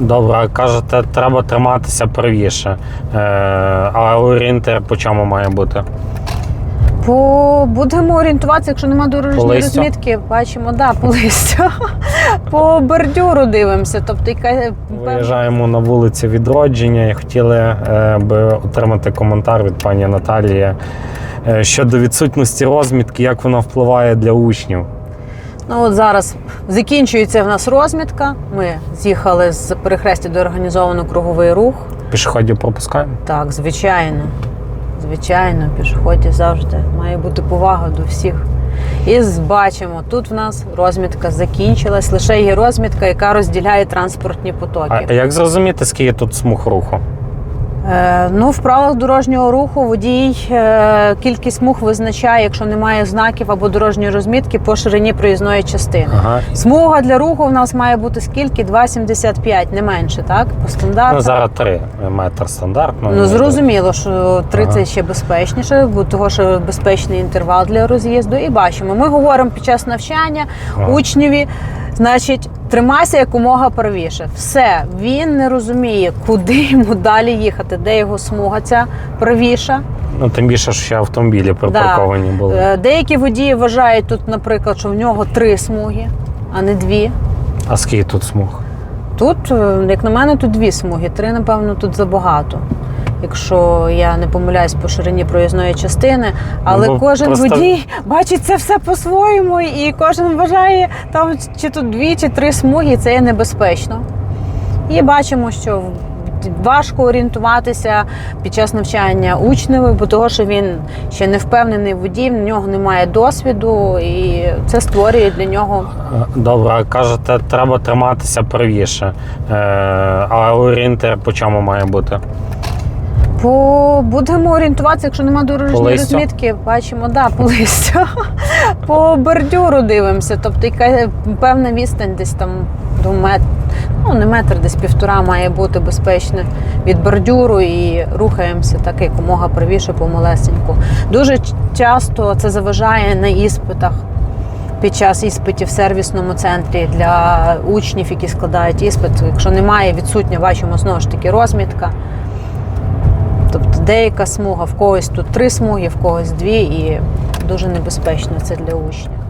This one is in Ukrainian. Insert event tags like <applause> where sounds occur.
Добре, кажете, треба триматися правіше. Е, а орієнтир по чому має бути? По будемо орієнтуватися, якщо немає дорожньої листю? розмітки, бачимо, да, по листю. <laughs> по бордюру дивимося. Тобто, яка Виїжджаємо на вулицю відродження і хотіли е, би отримати коментар від пані Наталії е, щодо відсутності розмітки, як вона впливає для учнів. Ну от зараз закінчується в нас розмітка. Ми з'їхали з перехрестя, де організовано круговий рух. Пішоходів пропускаємо. Так, звичайно. Звичайно, пішоході завжди має бути повага до всіх. І бачимо, тут в нас розмітка закінчилась. Лише є розмітка, яка розділяє транспортні потоки. А як зрозуміти, скільки тут смуг руху? Е, ну, в правилах дорожнього руху водій е, кількість мух визначає, якщо немає знаків або дорожньої розмітки по ширині проїзної частини. Ага. Смуга для руху в нас має бути скільки? 2,75, не менше, так? По стандарту. Ну, зараз 3 метр стандартно. Ну, зрозуміло, що 30 Ага. ще безпечніше, бо того, що безпечний інтервал для роз'їзду. І бачимо, ми говоримо під час навчання Ага. учневі, значить, тримайся якомога правіше. Все, він не розуміє, куди йому далі їхати, де його смуга ця правіша. Ну, тим більше, що ще автомобілі припарковані були. Е, Деякі водії вважають тут, наприклад, що в нього три смуги, а не дві. А скільки тут смуг? Тут, е, як на мене, тут дві смуги. Три, напевно, тут забагато. Якщо я не помиляюсь по ширині проїзної частини, але Ну, кожен просто- водій бачить це все по-своєму, і кожен вважає там чи тут дві, чи три смуги, і це є небезпечно. І бачимо, що важко орієнтуватися під час навчання учневі, бо того, що він ще не впевнений водій, в нього немає досвіду, і це створює для нього Добре, кажете, треба триматися правіше. Е, а орієнтир по чому має бути? По будемо орієнтуватися, якщо немає дорожньої листю? розмітки, бачимо, да, по листю. <laughs> по бордюру дивимося. Тобто, яка певна відстань десь там до метр, ну не метр, десь півтора має бути безпечно від бордюру і рухаємося так якомога правіше по малесеньку. Дуже часто це заважає на іспитах. Під час іспитів в сервісному центрі для учнів, які складають іспит, якщо немає відсутня, бачимо знову ж таки розмітка. Деяка смуга, в когось тут три смуги, в когось дві, і дуже небезпечно це для учнів.